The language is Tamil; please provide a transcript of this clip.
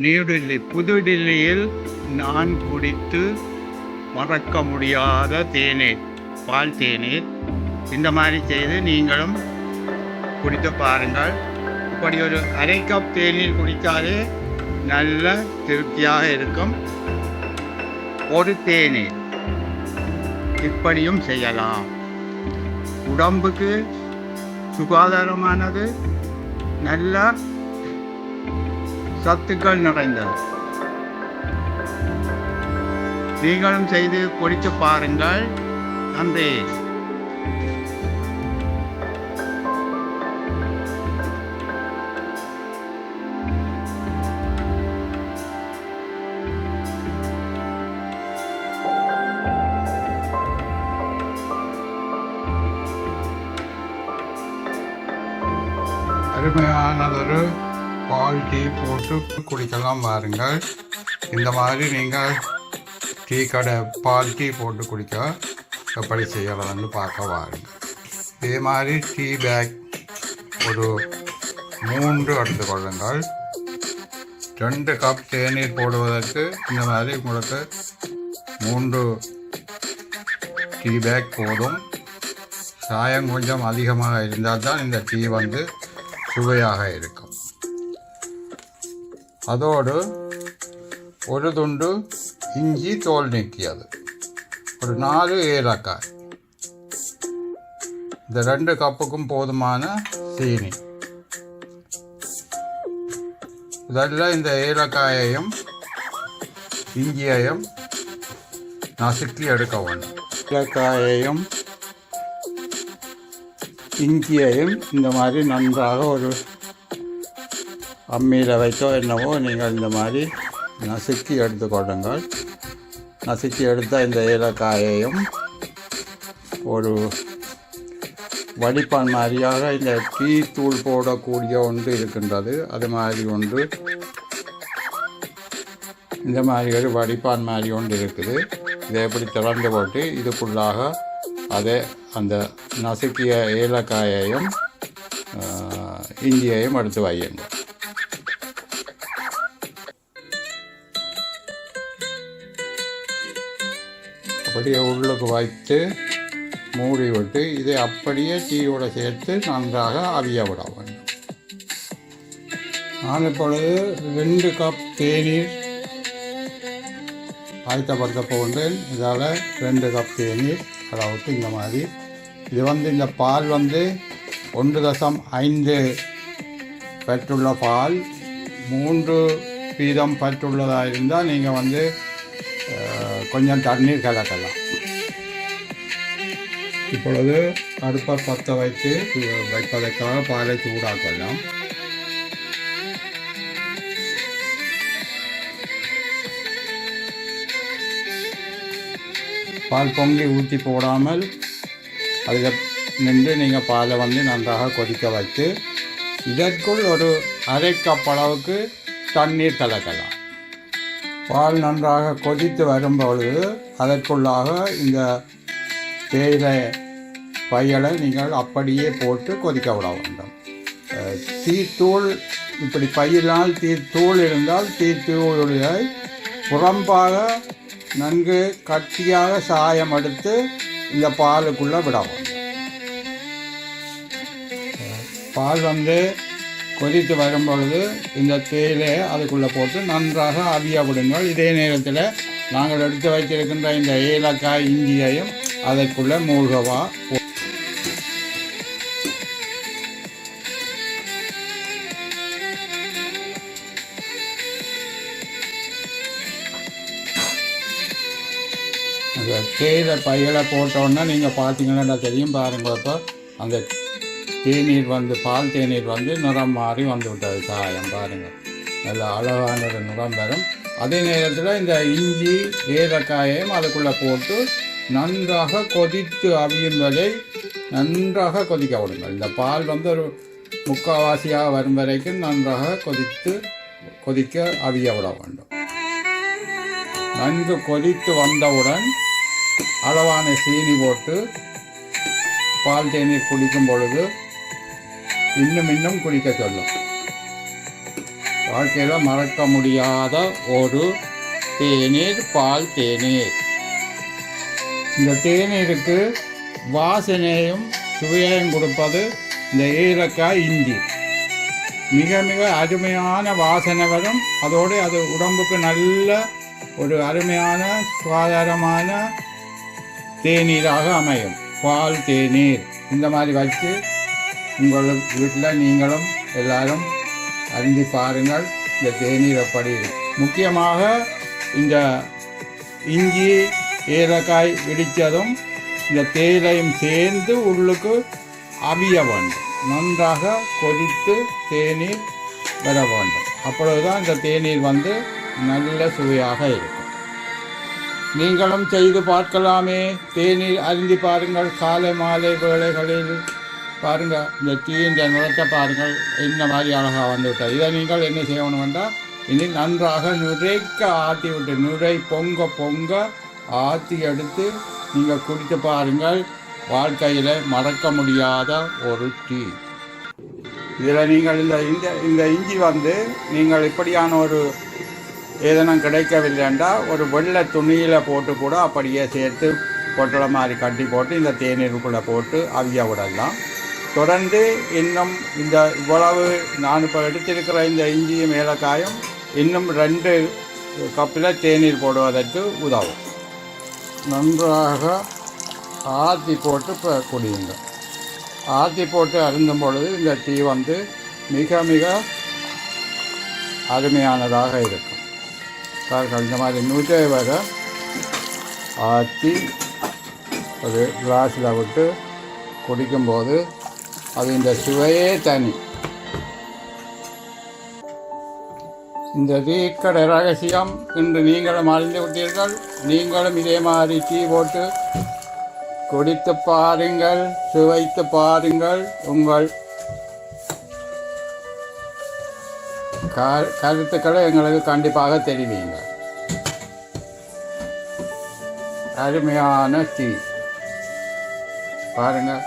நியூடெல்லி புதுடில்லியில் நான் குடித்து மறக்க முடியாத தேநீர் பால் தேநீர். இந்த மாதிரி செய்து நீங்களும் குடித்து பாருங்கள். இப்படி ஒரு அரை கப் தேநீர் குடித்தாலே நல்ல திருப்தியாக இருக்கும். ஒரு தேநீர். இப்படியும் செய்யலாம். உடம்புக்கு சுகாதாரமானது நல்லா சத்துக்கள் நிறைந்தது நீங்களும் செய்து குடித்து பாருங்கள் நன்றி அருமையானதொரு பால் டீ போட்டு குடிக்கலாம் பாருங்கள். இந்த மாதிரி நீங்கள் டீ கடை பால் டீ போட்டு குடிக்க எப்படி செய்யலாம்னு பார்க்க வாருங்கள். இதே மாதிரி டீ பேக் ஒரு மூன்று எடுத்துக்கொள்ளுங்கள் ரெண்டு கப் தேநீர் போடுவதற்கு இந்த மாதிரி உங்களுக்கு மூன்று டீ பேக் போதும். சாயம் கொஞ்சம் அதிகமாக இருந்தால் தான் இந்த டீ வந்து சுவையாக இருக்கும். அதோடு ஒரு துண்டு இஞ்சி தோல் நீக்கியது ஒரு நாலு ஏலக்காய் இந்த ரெண்டு கப்புக்கும் போதுமான சீனி இதெல்லாம் இந்த ஏலக்காயையும் இஞ்சியையும் நசுக்கி எடுக்க வேண்டும் ஏலக்காயையும் இஞ்சியையும் இந்த மாதிரி நன்றாக ஒரு அம்மியில் வைக்கோ என்னவோ நீங்கள் இந்த மாதிரி நசுக்கி எடுத்துக்கொள்ளுங்கள் நசுக்கி எடுத்த இந்த ஏலக்காயையும் ஒரு வடிப்பான் மாதிரியாக இந்த டீ தூள் போடக்கூடிய ஒன்று இருக்கின்றது. அது மாதிரி ஒன்று இந்த மாதிரி ஒரு வடிப்பான் மாதிரி ஒன்று இருக்குது. இதை எப்படி திறந்து போட்டு இதுக்குள்ளாக அதே அந்த நசுக்கிய ஏலக்காயையும் இஞ்சியையும் எடுத்து வையுங்க அப்படியே உள்ளுக்கு வைத்து மூடி விட்டு இதை அப்படியே டீயோடு சேர்த்து நன்றாக அவிய விட வேண்டும். நான் இப்பொழுது ரெண்டு கப் தேநீர் ஆயத்தப்படுத்த போகின்றேன் இதால் ரெண்டு கப் தேநீர் அளவுக்கு இந்த மாதிரி. இது வந்து இந்த பால் வந்து ஒன்று தசம் ஐந்து பெற்றுள்ள பால் மூன்று வீதம் பெற்றுள்ளதாக இருந்தால் நீங்கள் வந்து கொஞ்சம் தண்ணீர் கலக்கலாம். இப்பொழுது அடுப்பை பற்ற வைத்து வைப்பதற்காக பாலை சூடாக்கலாம். பால் பொங்கி ஊற்றி போடாமல் அதில் நின்று நீங்கள் பாலை வந்து நன்றாக கொதிக்க வைத்து இதற்குள் ஒரு அரை கப் அளவுக்கு தண்ணீர் கலக்கலாம். பால் நன்றாக கொதித்து வரும் பொழுது அதற்குள்ளாக இந்த தேயிலை பையலை நீங்கள் அப்படியே போட்டு கொதிக்க விட வேண்டும். தீத்தூள் இப்படி பையினால் தீத்தூள் இருந்தால் டீத்தூளை புறம்பாக நன்கு கட்டியாக சாயம் எடுத்து இந்த பாலுக்குள்ளே விட வேண்டும் பால் வந்து கொதித்து வரும் பொழுது இந்த தேயிலையை அதுக்குள்ளே போட்டு நன்றாக அவிய விடுங்கள். இதே நேரத்தில் நாங்கள் எடுத்து வைத்திருக்கின்ற இந்த ஏலக்காய் இஞ்சியையும் அதற்குள்ளே மூழ்கவா அந்த தேயிலை பையில போட்டோன்னா நீங்கள் பார்த்தீங்கன்னா தெரியும் பாருங்கள் இப்போ அந்த தேநீர் வந்து பால் தேநீர் வந்து நிறம் மாறி வந்து விட்டது சாயம் பாருங்கள். நல்ல அழகான ஒரு நிறம் வரும். அதே நேரத்தில் இந்த இஞ்சி ஏலக்காயையும் அதுக்குள்ளே போட்டு நன்றாக கொதித்து அவியும் வரை நன்றாக கொதிக்க விடுங்கள். இந்த பால் வந்து ஒரு முக்கால்வாசியாக வரும் வரைக்கும் நன்றாக கொதித்து கொதிக்க அவிய விட வேண்டும். நன்கு கொதித்து வந்தவுடன் அளவான சீனி போட்டு பால் தேநீர் குடிக்கும் பொழுது இன்னும் இன்னும் குடிக்க சொல்லும். வாழ்க்கையில் மறக்க முடியாத ஒரு தேநீர் பால் தேநீர். இந்த தேநீருக்கு வாசனையும் சுவையையும் கொடுப்பது இந்த ஏலக்காய் இஞ்சி. மிக மிக அருமையான வாசனை வரும். அதோடு அது உடம்புக்கு நல்ல ஒரு அருமையான சுகாதாரமான தேநீராக அமையும். பால் தேநீர் இந்த மாதிரி வச்சு உங்கள் வீட்டில் நீங்களும் எல்லாரும் அருந்தி பாருங்கள் இந்த தேநீர் எப்படி முக்கியமாக இந்த இஞ்சி ஏலக்காய் வெடித்ததும் இந்த தேயிலையும் சேர்ந்து உள்ளுக்கு அவிய வேண்டும். நன்றாக கொதித்து தேநீர் வர வேண்டும். அப்பொழுதுதான் இந்த தேநீர் வந்து நல்ல சுவையாக இருக்கும். நீங்களும் செய்து பார்க்கலாமே. தேநீர் அருந்தி பாருங்கள் காலை மாலை வேளைகளில். பாருங்க இந்த டீயின் நிறத்தை பாருங்கள். இந்த மாதிரி அழகாக வந்து இதை நீங்கள் என்ன செய்யணும் என்றால் இனி நன்றாக நுரைக்க ஆற்றி விட்டு நுரை பொங்க பொங்க ஆற்றி எடுத்து நீங்கள் குடித்து பாருங்கள். வாழ்க்கையில் மறக்க முடியாத ஒரு டீ இதில் நீங்கள் இந்த இந்த இந்த இஞ்சி வந்து நீங்கள் இப்படியான ஒரு ஏதேனும் கிடைக்கவில்லைண்டா ஒரு வெள்ளை துணியில் போட்டு கூட அப்படியே சேர்த்து பொட்டலை மாதிரி கட்டி போட்டு இந்த தேநீருக்குள்ளே போட்டு அவிய விடலாம். தொடர்ந்து இன்னும் இந்த இவ்வளவு நான் இப்போ எடுத்திருக்கிற இந்த இஞ்சியும் ஏலக்காயும் இன்னும் ரெண்டு கப்பில் தேநீர் போடுவதற்கு உதவும். நன்றாக ஆற்றி போட்டு இப்போ குடியுங்க ஆற்றி போட்டு அருந்தும் பொழுது இந்த டீ வந்து மிக மிக அருமையானதாக இருக்கும். பாருங்கள் இந்த மாதிரி நூற்றே வர ஆற்றி ஒரு கிளாஸில் விட்டு குடிக்கும்போது அது இந்த சுவையே தனி. இந்த டீக்கடை ரகசியம் இன்று நீங்களும் அறிந்து விட்டீர்கள். நீங்களும் இதே மாதிரி டீ போட்டு குடித்து பாருங்கள் சுவைத்து பாருங்கள். உங்கள் கருத்துக்களை எங்களுக்கு கண்டிப்பாக தெரிவிங்க. அருமையான டீ பாருங்கள்